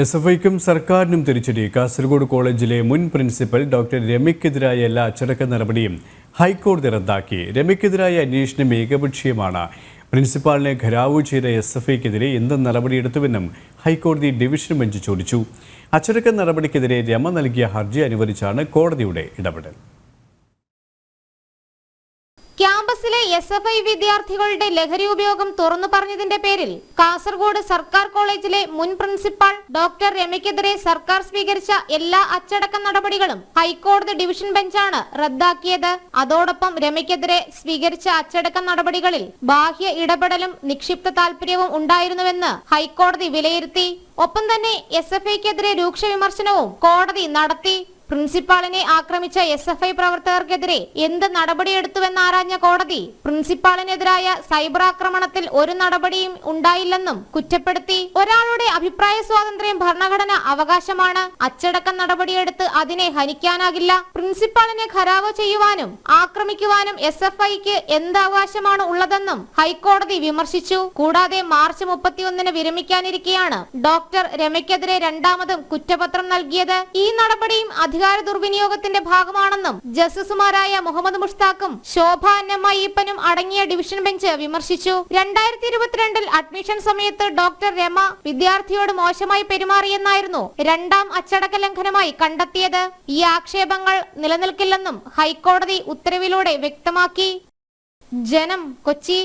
S F ഐക്കും സർക്കാരിനും തിരിച്ചടി. കാസർഗോഡ് കോളേജിലെ മുൻ പ്രിൻസിപ്പൽ ഡോക്ടർ രമയ്ക്കെതിരായ എല്ലാ അച്ചടക്ക നടപടിയും ഹൈക്കോടതി റദ്ദാക്കി. രമയ്ക്കെതിരായ അന്വേഷണം ഏകപക്ഷീയമാണ്. പ്രിൻസിപ്പാളിനെ ഖരാവു ചെയ്ത എസ് എഫ് ഐക്കെതിരെ എന്ത് നടപടിയെടുത്തുവെന്നും ഹൈക്കോടതി ഡിവിഷൻ ബെഞ്ച് ചോദിച്ചു. അച്ചടക്ക നടപടിക്കെതിരെ രമ നൽകിയ ഹർജി അനുവദിച്ചാണ് കോടതിയുടെ ഇടപെടൽ. ക്യാമ്പസിലെ എസ് എഫ് ഐ വിദ്യാർത്ഥികളുടെ ലഹരി ഉപയോഗം തുറന്നു പറഞ്ഞതിന്റെ പേരിൽ കാസർഗോഡ് സർക്കാർ കോളേജിലെ മുൻ പ്രിൻസിപ്പാൾ ഡോക്ടർ രമയ്ക്കെതിരെ സർക്കാർ സ്വീകരിച്ച എല്ലാ അച്ചടക്ക നടപടികളും ഹൈക്കോടതി ഡിവിഷൻ ബെഞ്ചാണ് റദ്ദാക്കിയത്. അതോടൊപ്പം രമയ്ക്കെതിരെ സ്വീകരിച്ച അച്ചടക്ക നടപടികളിൽ ബാഹ്യ ഇടപെടലും നിക്ഷിപ്ത താൽപര്യവും ഉണ്ടായിരുന്നുവെന്ന് ഹൈക്കോടതി വിലയിരുത്തി. ഒപ്പം തന്നെ എസ് എഫ് ഐക്കെതിരെ രൂക്ഷ വിമർശനവും കോടതി നടത്തി. പ്രിൻസിപ്പാളിനെ ആക്രമിച്ച എസ് എഫ് ഐ പ്രവർത്തകർക്കെതിരെ എന്ത് നടപടിയെടുത്തുവെന്നാരാഞ്ഞ കോടതി? പ്രിൻസിപ്പാളിനെതിരായ സൈബർ ആക്രമണത്തിൽ ഒരു നടപടിയും ഉണ്ടായില്ലെന്നും കുറ്റപ്പെടുത്തി. ഒരാളുടെ അഭിപ്രായ സ്വാതന്ത്ര്യം ഭരണഘടന അവകാശമാണ്. അച്ചടക്ക നടപടിയെടുത്ത് അതിനെ ഹനിക്കാനാകില്ല. പ്രിൻസിപ്പാളിനെ ഖരാവ് ചെയ്യുവാനും ആക്രമിക്കുവാനും എസ് എഫ് ഐക്ക് എന്ത് അവകാശമാണ് ഉള്ളതെന്നും ഹൈക്കോടതി വിമർശിച്ചു. കൂടാതെ മാർച്ച് മുപ്പത്തിയൊന്നിന് വിരമിക്കാനിരിക്കെയാണ് ഡോക്ടർ രമയ്ക്കെതിരെ രണ്ടാമതും കുറ്റപത്രം നൽകിയത്. ഈ നടപടിയും അധികാര ദുർവിനിയോഗത്തിന്റെ ഭാഗമാണെന്നും ജസ്റ്റിസുമാരായ മുഹമ്മദ് മുഷ്താഖും ശോഭ അന്നമ്മയ്യപ്പനും അടങ്ങിയ ഡിവിഷൻ ബെഞ്ച് വിമർശിച്ചു. രണ്ടായിരത്തി ഇരുപത്തിരണ്ടിൽ അഡ്മിഷൻ സമയത്ത് ഡോക്ടർ രമ വിദ്യാർത്ഥിയോട് മോശമായി പെരുമാറിയെന്നായിരുന്നു രണ്ടാം അച്ചടക്ക ലംഘനമായി കണ്ടെത്തിയത്. ഈ ആക്ഷേപങ്ങൾ നിലനിൽക്കില്ലെന്നും ഹൈക്കോടതി ഉത്തരവിലൂടെ വ്യക്തമാക്കി. ജനം കൊച്ചി.